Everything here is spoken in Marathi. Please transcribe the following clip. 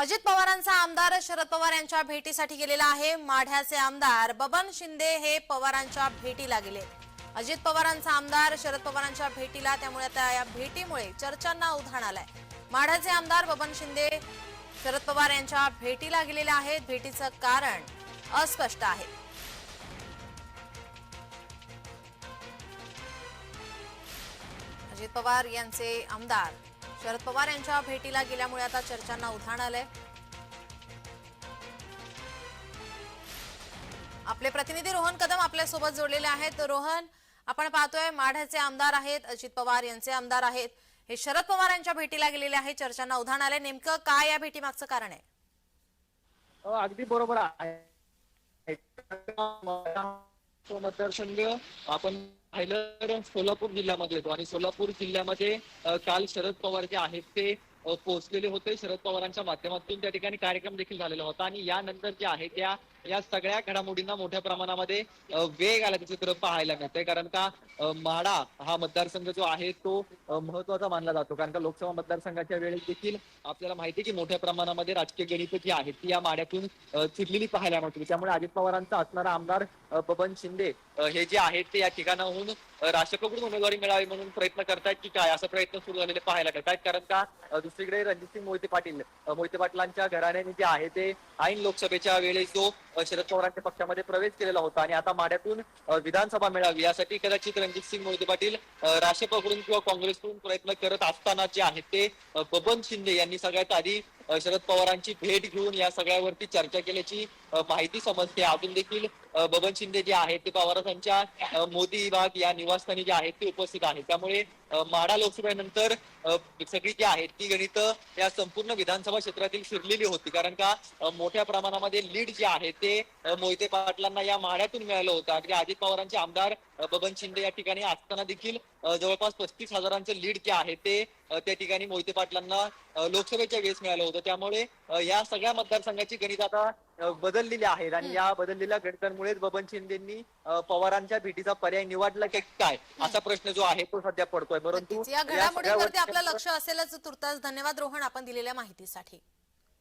अजित पवारांचा आमदार शरद पवार यांच्या भेटीसाठी गेलेला आहे. माढ्याचे आमदार बबन शिंदे हे पवारांच्या भेटीला गेले. अजित पवारांचा आमदार शरद पवारांच्या भेटीला त्यामुळे आता या भेटीमुळे चर्चांना उधाण आलंय. माढ्याचे आमदार बबन शिंदे शरद पवार यांच्या भेटीला गेलेले आहेत. भेटीचं कारण अस्पष्ट आहे. अजित पवार यांचे आमदार शरद पवार यांच्या भेटीला गेल्यामुळे आता चर्चांना उधाण आलंय. आपले प्रतिनिधी रोहन कदम आपल्यासोबत जोडलेले आहेत. रोहन आपण पाहतोय माढ्याचे आमदार आहेत अजित पवार यांचे आमदार आहेत. हे शरद पवार यांच्या भेटीला गेलेले आहेत चर्चांना उधाण आले नेमकं काय या भेटीमागचं कारण आहे? हो, अगदी बरोबर आहे. तो मतदारसंघ आपण पाहिलं तर सोलापूर जिल्ह्यामध्ये येतो. आणि सोलापूर जिल्ह्यामध्ये काल शरद पवार जे आहेत ते पोहोचलेले होते. शरद पवारांच्या माध्यमातून त्या ठिकाणी कार्यक्रम देखील झालेला होता. आणि यानंतर जे आहे त्या या सगळ्या घडामोडींना मोठ्या प्रमाणामध्ये अ, वेग आल्याचं चित्र पाहायला मिळतंय. कारण का अ, हा मतदारसंघ जो आहे तो महत्त्वाचा मानला जातो. कारण का लोकसभा मतदारसंघाच्या वेळेस देखील आपल्याला माहिती की मोठ्या प्रमाणामध्ये राजकीय गणित जी आहेत ती या माड्यातून चिरलेली पाहायला मिळते त्यामुळे अजित पवारांचा असणारा आमदार बबन शिंदे हे जे आहेत ते या ठिकाणाहून राष्ट्रकडून उमेदवारी मिळावी म्हणून प्रयत्न करतायत की काय? असा प्रयत्न सुरू झालेले पाहायला मिळतात. कारण का दुसरीकडे रणजितसिंग मोहिते पाटील मोहिते पाटलांच्या घराण्याने जे आहे ते ऐन लोकसभेच्या वेळेस जो शरद पवारांच्या पक्षामध्ये प्रवेश केलेला होता आणि आता माड्यातून विधानसभा मिळावी यासाठी कदाचित रणजित सिंग मोहिते पाटील राशेपकडून राष्ट्रपकडून किंवा काँग्रेसकडून प्रयत्न करत असताना जे आहेत ते बबन शिंदे यांनी सगळ्यात आधी शरद पवारांची भेट घेऊन या सगळ्यावरती चर्चा केल्याची माहिती समजते. अजून देखील बबन शिंदे जे आहेत ते पवारांच्या अ, मोदी विभाग या निवासस्थानी जे आहेत ते उपस्थित आहेत. त्यामुळे माडा लोकसभेनंतर सगळी जी आहेत ती गणित या संपूर्ण विधानसभा क्षेत्रातील शिरलेली होती. कारण का मोठ्या प्रमाणामध्ये लीड जे आहे ते अ, मोहिते पाटलांना या माढ्यातून मिळालं होतं. अगदी अजित पवारांचे आमदार बबन शिंदे या ठिकाणी असताना देखील जवळपास पस्तीस हजारांचं लीड जे आहे ते त्या ठिकाणी मोहिते पाटलांना लोकसभेच्या वेळेस मिळालं होतं. त्यामुळे या सगळ्या मतदारसंघाची गणित आता बदललेली आहेत आणि या बदललेल्या गणितांमुळेच बबन शिंदेंनी पवारांच्या भेटीचा पर्याय निवडला की काय? असा प्रश्न जो आहे तो सध्या पडतोय. परंतु. या घडामोडींवरती आपलं लक्ष असेलच. तुर्तास धन्यवाद रोहन आपण दिलेल्या माहितीसाठी.